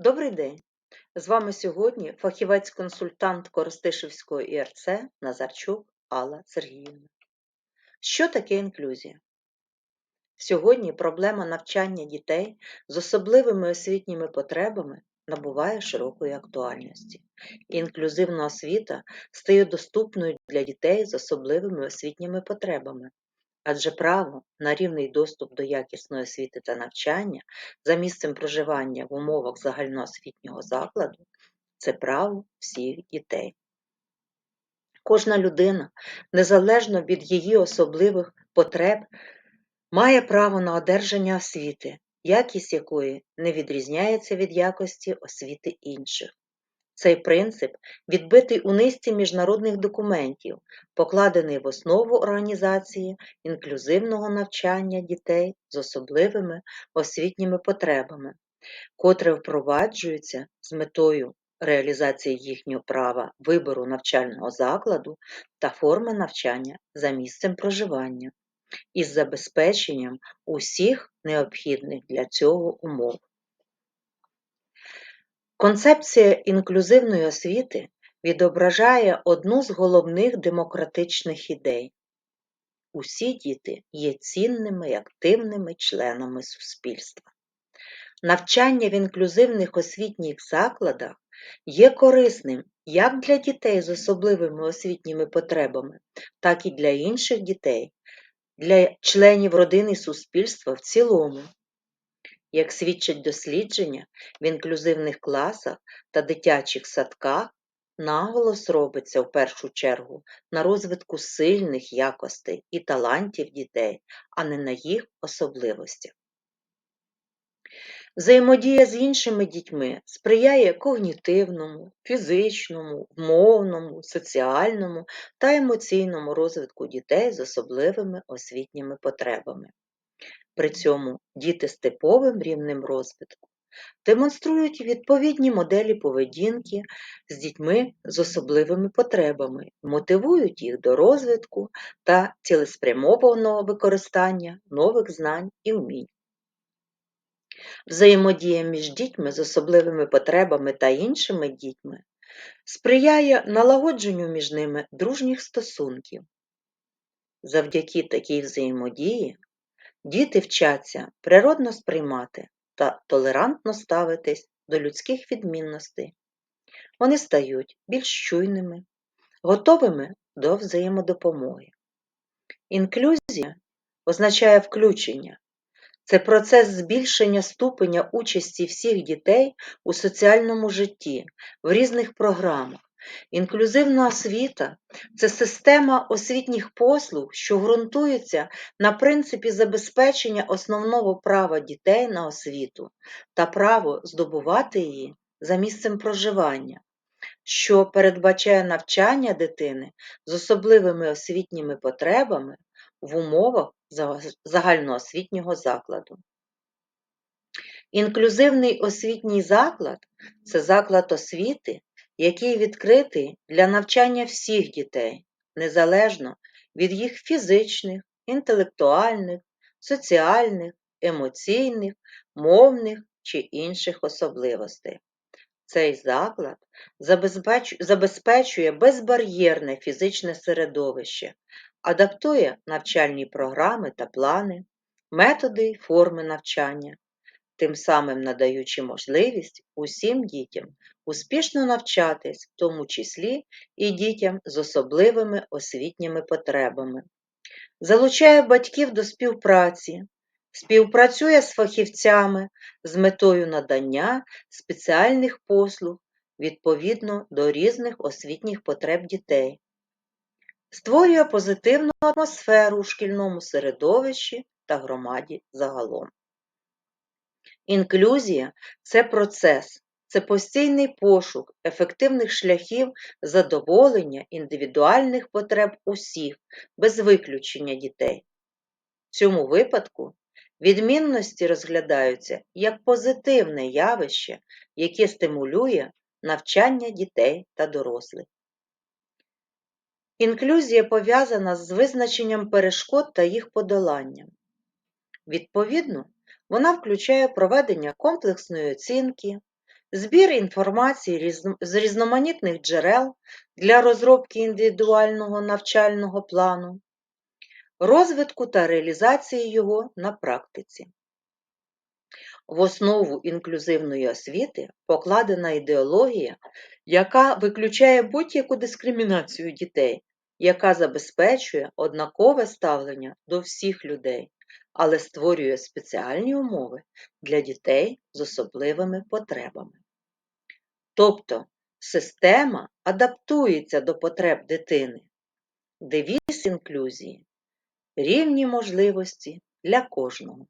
Добрий день! З вами сьогодні фахівець-консультант Коростишівського ІРЦ Назарчук Алла Сергіївна. Що таке інклюзія? Сьогодні проблема навчання дітей з особливими освітніми потребами набуває широкої актуальності. Інклюзивна освіта стає доступною для дітей з особливими освітніми потребами, адже право на рівний доступ до якісної освіти та навчання за місцем проживання в умовах загальноосвітнього закладу це право всіх дітей. Кожна людина, незалежно від її особливих потреб, має право на одержання освіти, якість якої не відрізняється від якості освіти інших. Цей принцип відбитий у низці міжнародних документів, покладений в основу організації інклюзивного навчання дітей з особливими освітніми потребами, котре впроваджується з метою реалізації їхнього права вибору навчального закладу та форми навчання за місцем проживання із забезпеченням усіх необхідних для цього умов. Концепція інклюзивної освіти відображає одну з головних демократичних ідей. Усі діти є цінними і активними членами суспільства. Навчання в інклюзивних освітніх закладах є корисним як для дітей з особливими освітніми потребами, так і для інших дітей, для членів родини суспільства в цілому. Як свідчать дослідження, в інклюзивних класах та дитячих садках наголос робиться в першу чергу на розвитку сильних якостей і талантів дітей, а не на їх особливостях. Взаємодія з іншими дітьми сприяє когнітивному, фізичному, мовному, соціальному та емоційному розвитку дітей з особливими освітніми потребами. При цьому діти з типовим рівнем розвитку демонструють відповідні моделі поведінки з дітьми з особливими потребами, мотивують їх до розвитку та цілеспрямованого використання нових знань і вмінь. Взаємодія між дітьми з особливими потребами та іншими дітьми сприяє налагодженню між ними дружніх стосунків. Завдяки такій взаємодії діти вчаться природно сприймати та толерантно ставитись до людських відмінностей. Вони стають більш чуйними, готовими до взаємодопомоги. Інклюзія означає включення, це процес збільшення ступеня участі всіх дітей у соціальному житті в різних програмах. Інклюзивна освіта це система освітніх послуг, що ґрунтується на принципі забезпечення основного права дітей на освіту та право здобувати її за місцем проживання, що передбачає навчання дитини з особливими освітніми потребами в умовах загальноосвітнього закладу. Інклюзивний освітній заклад це заклад освіти, який відкритий для навчання всіх дітей, незалежно від їх фізичних, інтелектуальних, соціальних, емоційних, мовних чи інших особливостей. Цей заклад забезпечує безбар'єрне фізичне середовище, адаптує навчальні програми та плани, методи й форми навчання, тим самим надаючи можливість усім дітям успішно навчатись, в тому числі і дітям з особливими освітніми потребами, залучає батьків до співпраці, співпрацює з фахівцями з метою надання спеціальних послуг відповідно до різних освітніх потреб дітей створює позитивну атмосферу у шкільному середовищі та громаді загалом. Інклюзія це процес, це постійний пошук ефективних шляхів задоволення індивідуальних потреб усіх, без виключення дітей. В цьому випадку відмінності розглядаються як позитивне явище, яке стимулює навчання дітей та дорослих. Інклюзія пов'язана з визначенням перешкод та їх подоланням. Відповідно, вона включає проведення комплексної оцінки, збір інформації з різноманітних джерел для розробки індивідуального навчального плану, розвитку та реалізації його на практиці. В основу інклюзивної освіти покладена ідеологія, яка виключає будь-яку дискримінацію дітей, яка забезпечує однакове ставлення до всіх людей, але створює спеціальні умови для дітей з особливими потребами. Тобто система адаптується до потреб дитини. Девіз інклюзії рівні можливості для кожного.